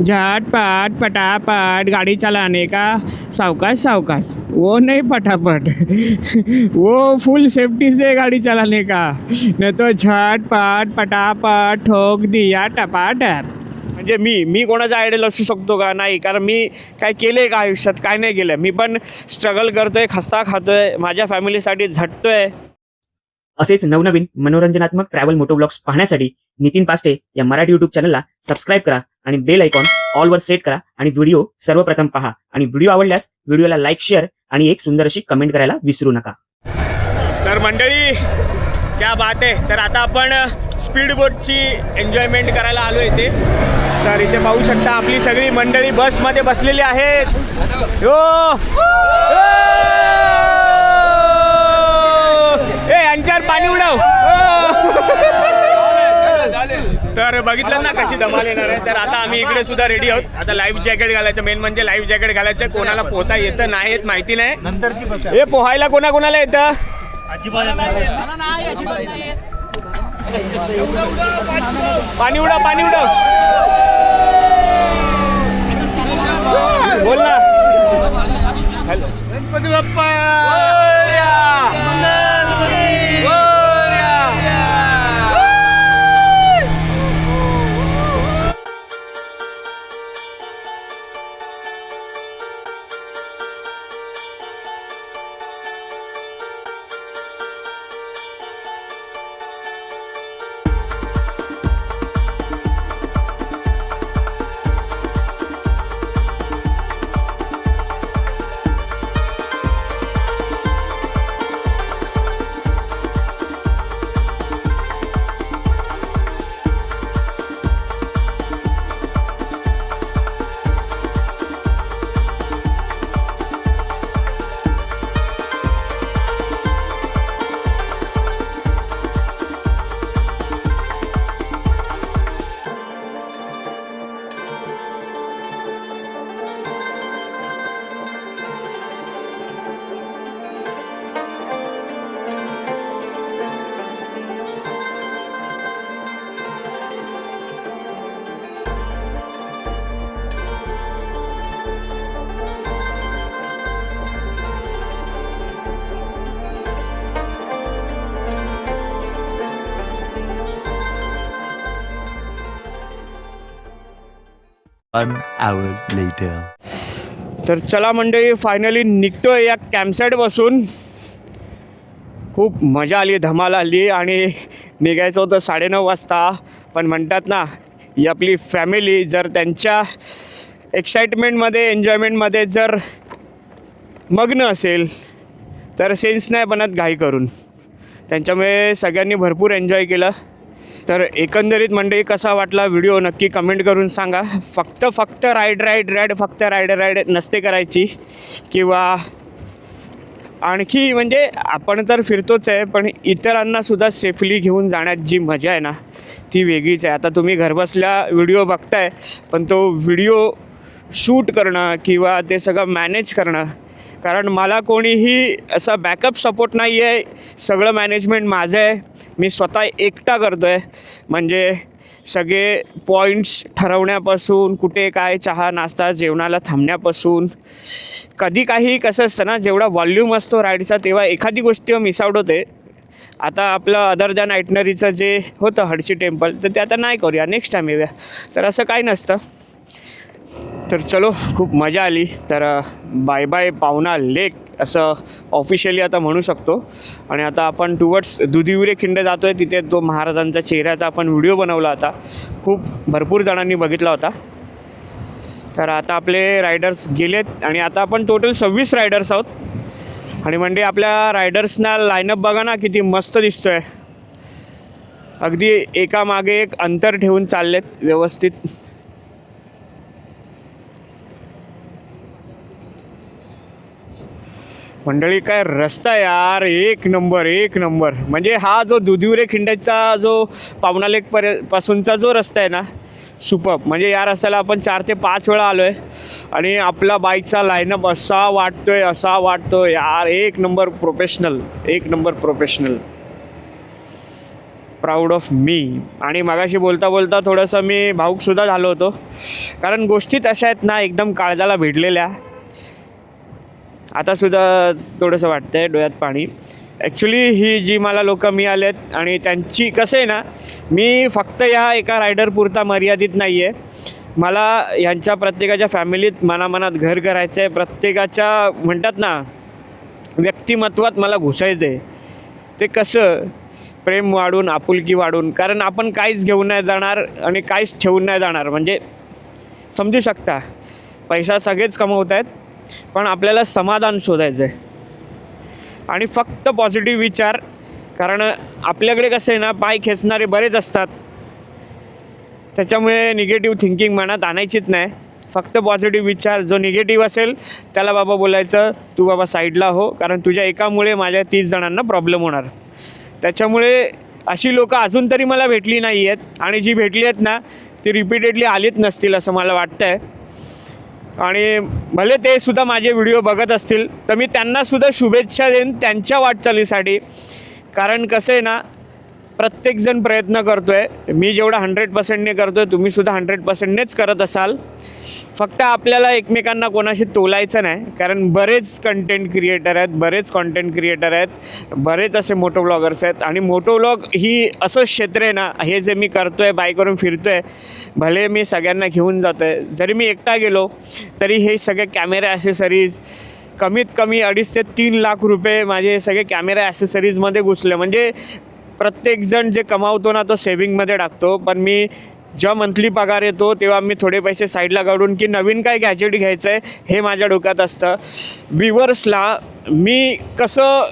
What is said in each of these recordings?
झटपट पटापट गाड़ी चलाने का? सावकाश सावकाश. वो नहीं पटापट. वो फुल सेफ्टी से गाड़ी चलाने का. नहीं तो झटपट पटापट ठोक दिया टपाटप म्हणजे मी मी कोणाचा आयडल असू शकतो का? नाही कारण मी काय केलं आहे का आयुष्यात? काय नाही केलं मी पण स्ट्रगल करतोय खस्ता खातोय माझ्या फॅमिलीसाठी झटतोय. असेच नवनवीन मनोरंजनात्मक ट्रॅव्हल मोटो ब्लॉग्स पाहण्यासाठी नितीन पास्टे या मराठी युट्यूब चॅनलला सबस्क्राईब करा आणि बेल आयकॉन ऑलवर सेट करा आणि व्हिडिओ सर्वप्रथम पहा. आणि व्हिडिओ आवडल्यास व्हिडिओला लाईक शेअर आणि एक सुंदर अशी कमेंट करायला विसरू नका. तर मंडळी क्या बात आहे. तर आता आपण स्पीड बोटची एन्जॉयमेंट करायला आलो इथे. तर इथे पाहू शकता आपली सगळी मंडळी बसमध्ये बसलेली आहेत. हो! हो! यांच्यावर पाणी उडव. तर बघितलं ना कशी धमाल येणार आहे. तर आता आम्ही इकडे सुद्धा रेडी आहोत. आता लाईफ जॅकेट घालायचं. मेन म्हणजे लाईफ जॅकेट घालायचं. कोणाला पोहता येतं नाही येत माहिती नाही. हे पोहायला कोणा कोणाला येतं पाणी उडव पाणी उडव. One hour later. तर चला मंडळी फायनली निघतोय या कॅम्पसाईट बसून खूप मजा आली धमाल आली आणि निघायचं होतं साडेनऊ वाजता. पण म्हणतात ना ही आपली फॅमिली जर त्यांच्या एक्साइटमेंटमध्ये एन्जॉयमेंटमध्ये जर मग्न असेल तर सेन्स नाही बनत घाई करून. त्यांच्यामुळे सगळ्यांनी भरपूर एन्जॉय केलं. तर एकंदरीत मंडळी कसा वाटला व्हिडिओ नक्की कमेंट करून सांगा. फक्त फक्त राईड राईड राईड फक्त राईड राईड नसते करायची. किंवा आणखी म्हणजे आपण तर फिरतोच आहे पण इतरांनासुद्धा सेफली घेऊन जाण्यात जी मजा आहे ना ती वेगळीच आहे. आता तुम्ही घरबसल्या व्हिडिओ बघताय पण तो व्हिडिओ शूट करणं किंवा ते सगळं मॅनेज करणं कारण मला कोणीही असा बॅकअप सपोर्ट नाही आहे. सगळं मॅनेजमेंट माझं आहे. मी स्वतः एकटा करतो आहे म्हणजे सगळे पॉईंट्स ठरवण्यापासून कुठे काय चहा नाश्ता जेवणाला थांबण्यापासून कधी काही कसं असतं ना जेवढा वॉल्यूम असतो राईडचा तेव्हा एखादी गोष्ट मिस आउट होते. आता आपलं अदर दॅन आयटनरीचं जे होतं हडशी टेम्पल तर ते आता नाही करूया. नेक्स्ट टाईम येऊया. तर असं काही नसतं. तर चलो खूप मजा आली. तर बाय बाय पावना लेक असं ऑफिशियली आता म्हणू शकतो. आणि आता आपण टुवर्ड्स दुधिवरे खिंड जातो आहे तिथे तो महाराजांचा चेहऱ्याचा आपण व्हिडिओ बनवला होता. खूप भरपूर जणांनी बघितला होता. तर आता आपले रायडर्स गेलेत आणि आता आपण टोटल सव्वीस रायडर्स आहोत. आणि म्हणजे आपल्या रायडर्सना लाईनअप बघा ना किती मस्त दिसतो आहे अगदी एका मागे एक अंतर ठेवून चाललेत व्यवस्थित. मंडळी काय रस्ता यार. एक नंबर एक नंबर. म्हणजे हा जो दुधिवरे खिंड्याचा जो पावनालेक पर्य पासूनचा जो रस्ता आहे ना सुपर म्हणजे या रस्त्याला आपण चार ते पाच वेळा आलो आहे आणि आपला बाईकचा लाईनअप असा वाटतोय असा वाटतोय. यार एक नंबर प्रोफेशनल एक नंबर प्रोफेशनल प्राऊड ऑफ मी आणि मगाशी बोलता बोलता थोडंसं मी भाऊकसुद्धा झालो होतो. कारण गोष्टी तशा आहेत ना एकदम काळजाला भिडलेल्या. आतासुद्धा थोडंसं वाटतं आहे डोळ्यात पाणी. ॲक्च्युली ही जी मला लोकं मिळालेत आणि त्यांची कसं आहे ना मी फक्त या एका रायडरपुरता मर्यादित नाही आहे मला यांच्या प्रत्येकाच्या फॅमिलीत मनामनात घर करायचं आहे प्रत्येकाच्या म्हणतात ना व्यक्तिमत्वात मला घुसायचं आहे ते कसं प्रेम वाढून आपुलकी वाढून कारण आपण काहीच घेऊन नाही जाणार आणि काहीच ठेवून नाही जाणार. म्हणजे समजू शकता पैसा सगळेच कमवत आहेत पण आपल्याला समाधान शोधायचं आहे आणि फक्त पॉझिटिव्ह विचार कारण आपल्याकडे कसं आहे ना पाय खेचणारे बरेच असतात. त्याच्यामुळे निगेटिव्ह थिंकिंग मनात आणायचीच नाही. फक्त पॉझिटिव्ह विचार जो निगेटिव्ह असेल त्याला बाबा बोलायचं तू बाबा साईडला हो कारण तुझ्या एकामुळे माझ्या तीस जणांना प्रॉब्लेम होणार. त्याच्यामुळे अशी लोकं अजून तरी मला भेटली नाही आहेत आणि जी भेटली आहेत ना ती रिपीटेडली आलीच नसतील असं मला वाटतं आहे आणि भले ते सुद्धा माझे व्हिडिओ बघत असतील तर मी त्यांनासुद्धा शुभेच्छा देईन त्यांच्या वाटचालीसाठी कारण कसं आहे ना प्रत्येकजण प्रयत्न करतो आहे मी जेवढा हंड्रेड पर्सेंटने करतो आहे तुम्हीसुद्धा हंड्रेड पर्सेंटनेच करत असाल. फक्त आपल्याला एकमेकांना कोणाशी तोलायचं नाही कारण बरेच कंटेंट क्रिएटर आहेत बरेच कॉन्टेंट क्रिएटर आहेत बरेच असे मोटो ब्लॉगर्स आहेत आणि मोटो ब्लॉग ही असं क्षेत्र आहे ना हे जे मी करतो आहे बाय करून फिरतो आहे भले मी सगळ्यांना घेऊन जातो आहे जरी मी एकटा गेलो तरी हे सगळे कॅमेरा ॲसेसरीज कमीत कमी अडीच ते तीन लाख रुपये माझे सगळे कॅमेरा ॲसेसरीजमध्ये घुसले. म्हणजे प्रत्येकजण जे कमावतो ना तो सेविंगमध्ये टाकतो. पण मी जेव्हा मंथली पगार येतो तेव्हा मी थोडे पैसे साईडला काढून की नवीन काय गॅजेट घ्यायचं आहे हे माझ्या डोक्यात असतं. व्ह्युअर्सला मी कसं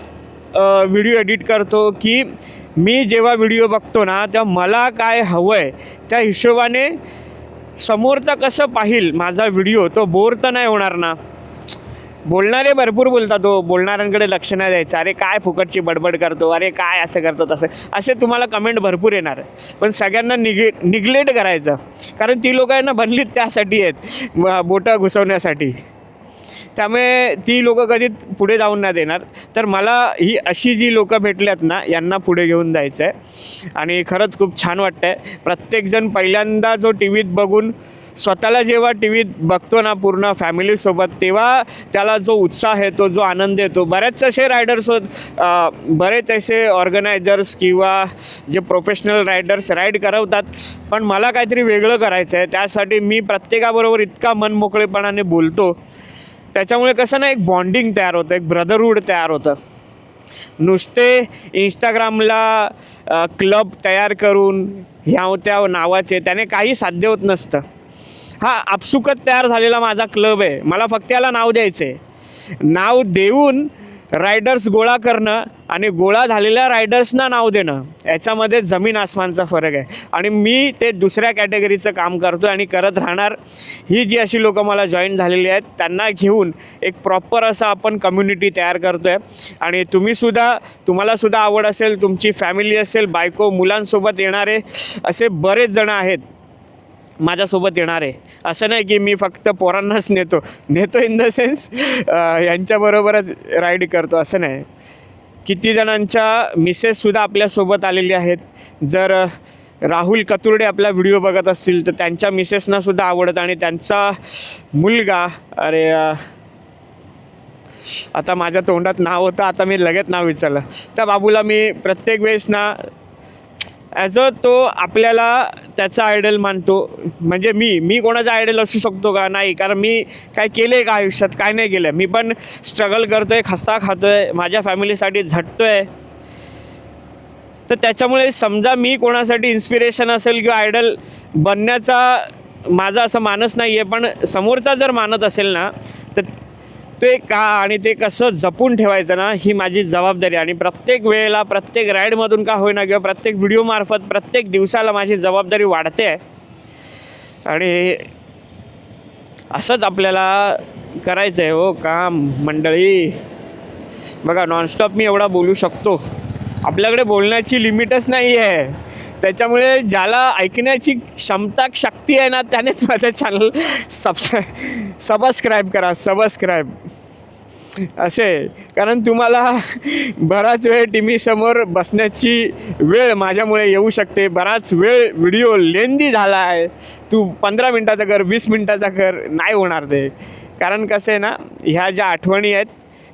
व्हिडिओ एडिट करतो की मी जेव्हा व्हिडिओ बघतो ना तेव्हा मला काय हवं आहे त्या हिशोबाने समोरचा कसं पाहिल माझा व्हिडिओ तो बोर तर नाही होणार ना. बोलणारे भरपूर बोलतात तो बोलणाऱ्यांकडे लक्ष नाही द्यायचं. अरे काय फुकटची बडबड करतो? अरे काय असं करतो तसं? असे तुम्हाला कमेंट भरपूर येणार पण सगळ्यांना निगे निग्लेक्ट करायचं. कारण ती लोकं आहे ना बनलीत त्यासाठी आहेत. बोटं घुसवण्यासाठी. त्यामुळे ती लोकं कधीच पुढे जाऊन नाही देणार. तर मला ही अशी जी लोकं भेटल्यात ना यांना पुढे घेऊन जायचं आहे आणि खरंच खूप छान वाटतं आहे प्रत्येकजण पहिल्यांदा जो टी व्हीत बघून स्वतःला जेव्हा टी व्हीत बघतो ना पूर्ण फॅमिलीसोबत तेव्हा त्याला जो उत्साह येतो जो आनंद येतो बरेच असे रायडर्स होत बरेच असे ऑर्गनायझर्स किंवा जे प्रोफेशनल रायडर्स राईड करवतात. पण मला काहीतरी वेगळं करायचं आहे. त्यासाठी मी प्रत्येकाबरोबर इतका मनमोकळेपणाने बोलतो. त्याच्यामुळे कसं ना एक बॉन्डिंग तयार होतं एक ब्रदरहूड तयार होतं. नुसते इंस्टाग्रामला क्लब तयार करून ह्या त्या नावाचे त्याने काही साध्य होत नसतं. हा आपसुकत तयार झालेला माझा क्लब आहे. मला फक्त याला नाव द्यायचं आहे नाव देऊन रायडर्स गोळा करणं आणि गोळा झालेल्या रायडर्सना नाव देणं याच्यामध्ये जमीन आसमानचा फरक आहे. आणि मी ते दुसऱ्या कॅटेगरीचं काम करतो आणि करत राहणार ही जी अशी लोकं मला जॉईन झालेली आहेत त्यांना घेऊन एक प्रॉपर असं आपण कम्युनिटी तयार करतो आहे आणि तुम्हीसुद्धा तुम्हालासुद्धा आवड असेल तुमची फॅमिली असेल बायको मुलांसोबत येणारे असे बरेच जणं आहेत माझ्यासोबत येणार आहे. असं नाही की मी फक्त पोरांनाच नेतो. नेतो इन द सेन्स यांच्याबरोबरच राईड करतो. असं नाही. किती जणांच्या मिसेससुद्धा आपल्यासोबत आलेली आहेत. जर राहुल कतुर्डे आपला व्हिडिओ बघत असतील तर त्यांच्या मिसेसनासुद्धा आवडत आणि त्यांचा मुलगा अरे आता माझ्या तोंडात नाव होतं आता मी लगेच नाव विचारलं. त्या बाबूला मी प्रत्येक वेळेस ना ॲज अ तो आपल्याला त्याचा आयडल मानतो. म्हणजे मी मी कोणाचा आयडल असू शकतो का? नाही कारण मी काय केलं आहे का आयुष्यात? काय नाही केलं मी पण स्ट्रगल करतो आहे खस्ता खातो आहे माझ्या फॅमिलीसाठी झटतो आहे तर त्याच्यामुळे समजा मी कोणासाठी इन्स्पिरेशन असेल किंवा आयडल बनण्याचा माझा असं मानस नाही आहे पण समोरचा जर मानत असेल ना तर ते का आणि ते कसं जपून ठेवायचं ना ही माझी जबाबदारी आणि प्रत्येक वेळेला प्रत्येक राईडमधून का होईना किंवा प्रत्येक व्हिडिओमार्फत प्रत्येक दिवसाला माझी जबाबदारी वाढते. आहे आणि असंच आपल्याला करायचं आहे हो काम मंडळी. बघा नॉनस्टॉप मी एवढा बोलू शकतो. आपल्याकडे बोलण्याची लिमिटच नाही आहे त्याच्यामुळे ज्याला ऐकण्याची क्षमता शक्ती आहे ना त्यानेच माझं चॅनल सबस्क्राईब सबस्क्राईब करा सबस्क्राईब असे. कारण तुम्हाला बराच वेळ टी व्हीसमोर बसण्याची वेळ माझ्यामुळे येऊ शकते. बराच वेळ व्हिडिओ लेंदी झाला आहे. तू पंधरा मिनटाचा कर वीस मिनटाचा कर नाही होणार ते. कारण कसं आहे ना ह्या ज्या आठवणी आहेत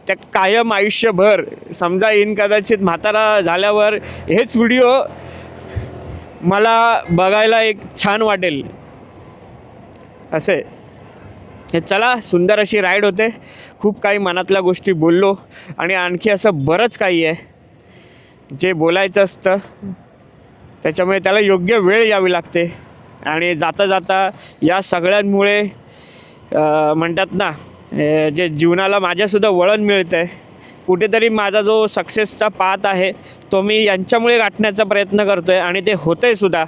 त्या कायम आयुष्यभर समजा इन कदाचित म्हातारा झाल्यावर हेच व्हिडिओ मला बघायला एक छान वाटेल. असे. हे चला सुंदर अशी राईड होते. खूप काही मनातल्या गोष्टी बोललो आणि आणखी असं बरंच काही आहे. जे बोलायचं असतं त्याच्यामुळे त्याला योग्य वेळ यावी लागते. आणि जाता जाता या सगळ्यांमुळे म्हणतात ना जे जीवनाला माझ्यासुद्धा वळण मिळतं आहे कुठेतरी माझा जो सक्सेसचा पात आहे तो मी यांच्यामुळे गाठण्याचा प्रयत्न करतो आहे आणि ते होतं आहे सुद्धा.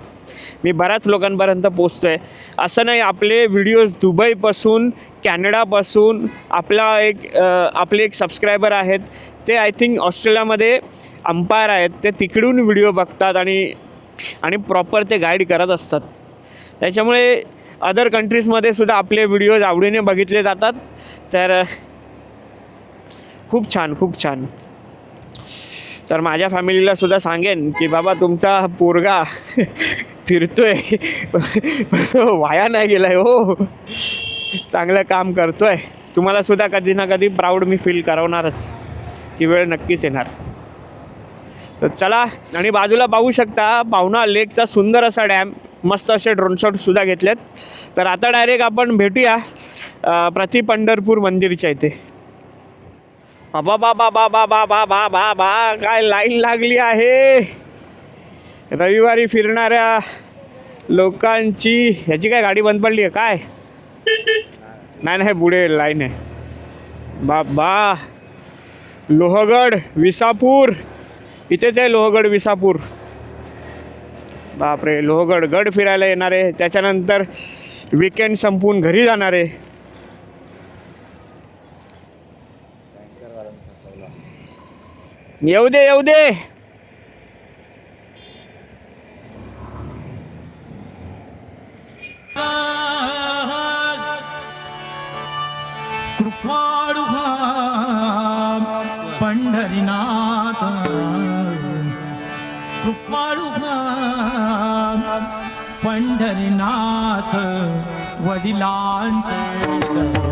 मी बऱ्याच लोकांपर्यंत पोचतो आहे असं नाही आपले व्हिडिओज दुबईपासून कॅनडापासून आपला एक आपले एक सबस्क्रायबर आहेत. ते आय थिंक ऑस्ट्रेलियामध्ये अंपायर आहेत. ते तिकडून व्हिडिओ बघतात आणि आणि प्रॉपर ते गाईड करत असतात. त्याच्यामुळे अदर कंट्रीजमध्ये सुद्धा आपले व्हिडिओज आवडीने बघितले जातात. तर खूप छान खूप छान. तर माझ्या फॅमिलीला सुद्धा सांगेन की बाबा तुमचा पोरगा फिरतोय. वाया नाही गेलाय हो. चांगलं काम करतोय. तुम्हाला सुद्धा कधी ना कधी प्राऊड मी फील करवणारच ती वेळ नक्कीच येणार. तर चला आणि बाजूला पाहू शकता पाहुणा लेकचा सुंदर असा डॅम मस्त असे ड्रोनशॉटसुद्धा घेतलेत. तर आता डायरेक्ट आपण भेटूया प्रति पंढरपूर मंदिरच्या इथे. बाबा बाबा बाबा बाबा बाबा बा काय लाईन लागली आहे? रविवारी फिरणाऱ्या लोकांची ह्याची काय गाडी बंद पडली आहे? काय? नाही नाही पुढे लाईन आहे. बाबा लोहगड विसापूर. इथेच आहे लोहगड विसापूर. बापरे लोहगड गड फिरायला येणारे. त्याच्यानंतर विकेंड संपून घरी जाणारे. येऊ दे येऊ दे कृपाळू पंढरीनाथ कृपाळू पंढरीनाथ वडिलांचे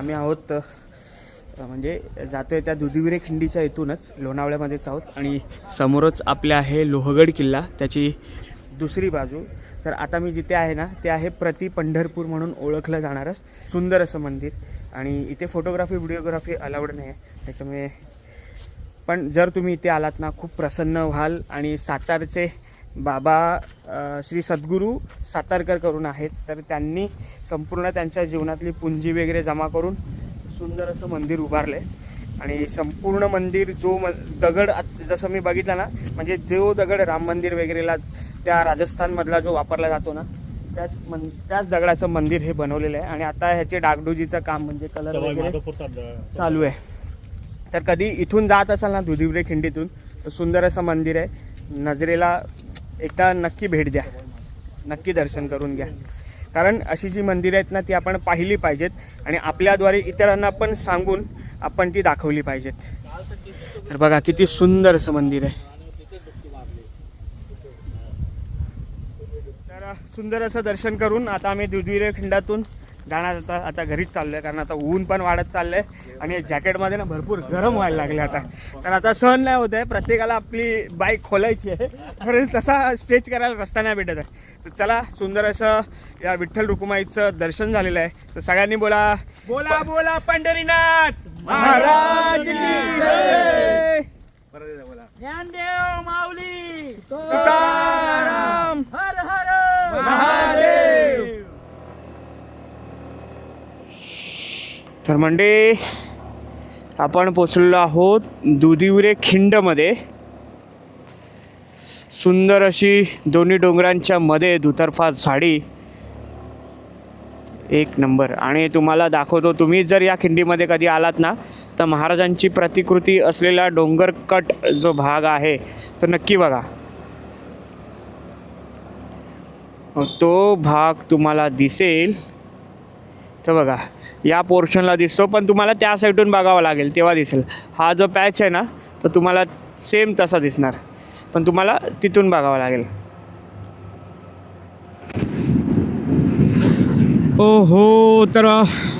आम्ही आहोत म्हणजे म्हणजे जातोय त्या दुधिविरे खिंडीच्या इथूनच लोणावळ्यामध्येच आहोत. आणि समोरच आपले आहे लोहगड किल्ला त्याची दुसरी बाजू. तर आता मी जिथे आहे ना ते आहे प्रति पंढरपूर म्हणून ओळखलं जाणारं सुंदर असं मंदिर. आणि इथे फोटोग्राफी व्हिडिओग्राफी अलाउड नाही आहे. त्याच्यामुळे पण जर तुम्ही इथे आलात ना खूप प्रसन्न व्हाल आणि सातारचे बाबा श्री सद्गुरू सातारकर करून आहेत. तर त्यांनी संपूर्ण त्यांच्या जीवनातली पुंजी वगैरे जमा करून सुंदर असं मंदिर उभारलं आहे आणि संपूर्ण मंदिर जो म दगड जसं मी बघितलं ना म्हणजे जो दगड राम मंदिर वगैरेला त्या राजस्थानमधला जो वापरला जातो ना त्याच मन त्याच दगडाचं मंदिर हे बनवलेलं आहे. आणि आता ह्याचे डागडुजीचं काम म्हणजे कलर वगैरे चालू आहे. तर कधी इथून जात असाल ना दुधिवरे खिंडीतून तर सुंदर असं मंदिर आहे. नजरेला एकदा नक्की भेट द्या. नक्की दर्शन करून घ्या. कारण अशी जी मंदिरं आहेत ना ती आपण पाहिली पाहिजेत आणि आपल्याद्वारे इतरांना पण सांगून आपण ती दाखवली पाहिजेत. तर बघा किती सुंदर असं मंदिर आहे. तर सुंदर असं दर्शन करून आता आम्ही दुधविरे खंडातून जाणार आता आता घरीच चाललो आहे कारण आता ऊन पण वाढत चाललं आहे आणि जॅकेटमध्ये ना भरपूर गरम व्हायला लागले आता. तर आता सहन नाही होत आहे प्रत्येकाला आपली बाईक खोलायची आहे कारण तसा स्टेच करायला रस्ता नाही भेटत आहे. तर चला सुंदर असं या विठ्ठल रुक्माईचं दर्शन झालेलं आहे. तर सगळ्यांनी बोला बोला बोला पंढरीनाथ! महाराज. ज्ञानदेव माऊली हर हर! महादेव! तर म्हणजे आपण पोचलेलो आहोत दुधिवरे खिंडमध्ये. सुंदर अशी दोन्ही डोंगरांच्या मध्ये दुतर्फा झाडी. एक नंबर. आणि तुम्हाला दाखवतो तुम्ही जर या खिंडीमध्ये कधी आलात ना तर महाराजांची प्रतिकृती असलेला डोंगर कट जो भाग आहे तो नक्की बघा. तो भाग तुम्हाला दिसेल. तर बघा या पोर्शनला दिसतो पण तुम्हाला त्या साईडून बघावं लागेल तेव्हा दिसेल. हा जो पॅच आहे ना तो तुम्हाला सेम तसा दिसणार. पण तुम्हाला तिथून बघावं लागेल. ओ हो तर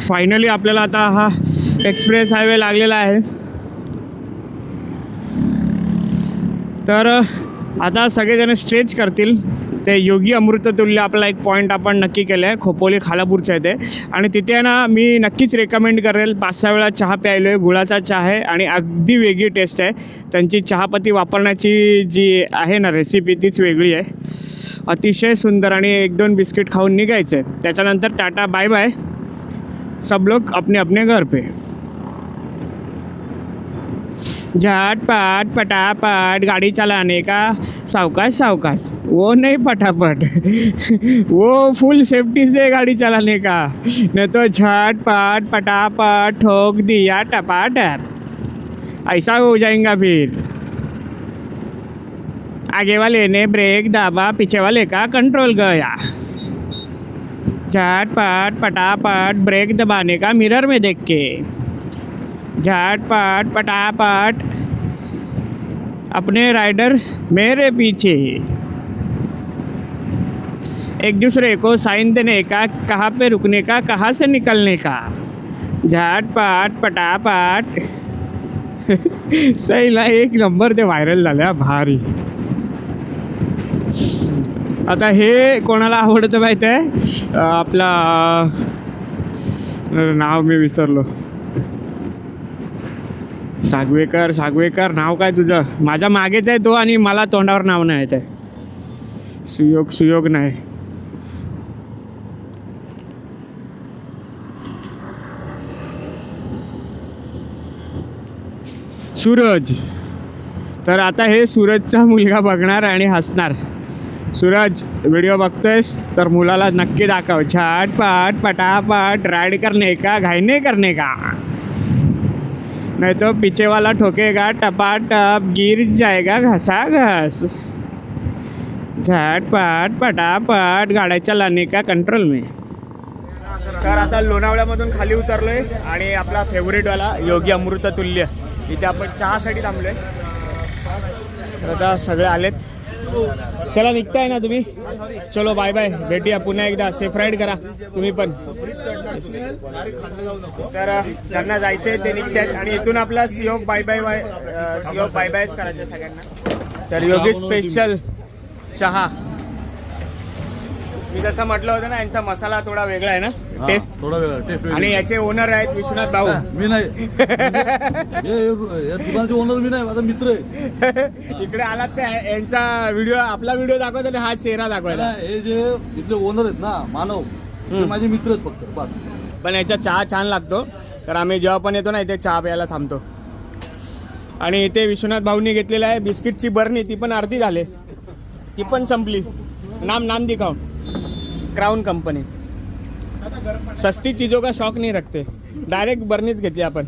फायनली आपल्याला आता हा एक्सप्रेस हायवे लागलेला आहे. तर आता सगळेजण स्ट्रेच करतील. ते योगी अमृततुल्य आपला एक पॉईंट आपण नक्की केलं आहे खोपोली खालापूरच्या इथे. आणि तिथे आहे ना मी नक्कीच रेकमेंड करेल. पाच सहा वेळा चहा प्यायलो आहे गुळाचा चहा आहे आणि अगदी वेगळी टेस्ट आहे. त्यांची चहापत्ती वापरण्याची जी आहे ना रेसिपी तीच वेगळी आहे. अतिशय सुंदर आणि एक दोन बिस्किट खाऊन निघायचं आहे त्याच्यानंतर टाटा बाय बाय सब लोग अपने अपने घर पे. झटपट, पटापट गाड़ी चलाने का सावकाश सावकाश। वो नहीं पटापट। वो फुल सेफ्टी से गाड़ी चलाने का। नहीं तो झटपट, पटापट, ठोक दिया टपाटप ऐसा हो जाएगा फिर। आगे वाले ने ब्रेक दाबा, पीछे वाले का कंट्रोल गया। झटपट, पटापट ब्रेक दबाने का मिरर में देख के। झटपट पटापट। अपने राइडर मेरे पीछे। एक दूसरे को साइन देने का कहाँ पे रुकने का कहाँ से निकलने का। झटपट पटापट। सहीला एक नंबर ते व्हायरल झाल्या भारी। आता हे कोणाला आवडतं माहीत आहे? आपला नाव मी विसरलो. सागवेकर सागवेकर नाव काय तुझं? माझ्या मागेच आहे तो आणि मला तोंडावर नाव नाही येत आहे. सुयोग सुयोग नाही. सूरज. तर आता हे सूरजचा मुलगा बघणार आणि हसणार. सूरज व्हिडिओ बघतोयस? तर मुलाला नक्की दाखव. छाटपाट पटापट राईड करणे का घाईने करणे का? नहीं तो पीछे वाला ठोकेगा टपाटप गिर जाएगा घसा घस झटपट पटापट गाड्या चलाने का कंट्रोल में। तर आता लोणावळ्यामधून खाली उतरलोय आणि आपला फेवरेटवाला योगी अमृततुल्य. इथे आपण चहासाठी थांबलोय. तर आता सगळे आलेत. चला निघताय ना तुम्ही. चलो बाय बाय भेटूया पुन्हा एकदा. सेफ राईड करा. तुम्ही पण. तर त्यांना जायचंय ते निघतात आणि इथून आपला see off bye bye bye see off bye बायच करायचं सगळ्यांना. तर योगी स्पेशल चहा. मी जसं म्हटलं होतं ना यांचा मसाला थोडा वेगळा आहे ना टेस्ट थोडा वेळ टेस्ट आणि याचे ओनर आहेत विश्वनाथ भाऊ. मी नाही. हे हे दुकानाचे ओनर मी नाही माझा मित्र आहे. इकडे आलात ते यांचा व्हिडिओ आपला व्हिडिओ दाखवतो आणि हा चेहरा दाखवायला. हे जे इथले ओनर आहेत ना मानव ते माझे मित्र आहेत फक्त बस. पण याचा चहा छान लागतो. तर आम्ही जेव्हा पण येतो ना इथे चहा प्यायला थांबतो. आणि इथे विश्वनाथ भाऊनी घेतलेलं आहे बिस्किटची बरणी ती पण अर्धी झाले. ती पण संपली. नाम नाम दिखाओ क्राउन कंपनी सस्ती चीजों का शौक नहीं रखते. डायरेक्ट बर्नीच घेतली आपण.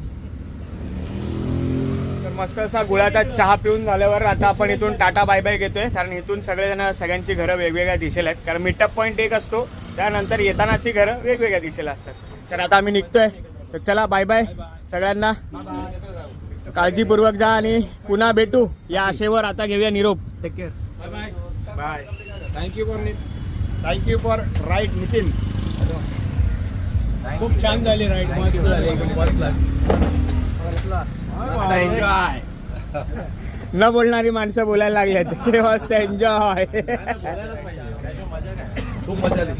तर मस्त असा गुळाचा चहा पिऊन झाल्यावर आता आपण इथून टाटा बाय बाय घेतोय. कारण इथून सगळेजण सगळ्यांची घरं वेगवेगळ्या दिशेला आहेत. कारण मिटअप पॉईंट एक असतो. त्यानंतर येतानाची घरं वेगवेगळ्या दिशेला असतात. तर आता आम्ही निघतोय. तर चला बाय बाय सगळ्यांना. काळजीपूर्वक जा आणि पुन्हा भेटू. या आशेवर आता घेऊया निरोप. Take care bye thank you for thank you for ride Nitin खूप छान झाली राईट एन्जॉय न बोलणारी माणसं बोलायला लागल्यात मस्त एन्जॉय खूप मजा आली.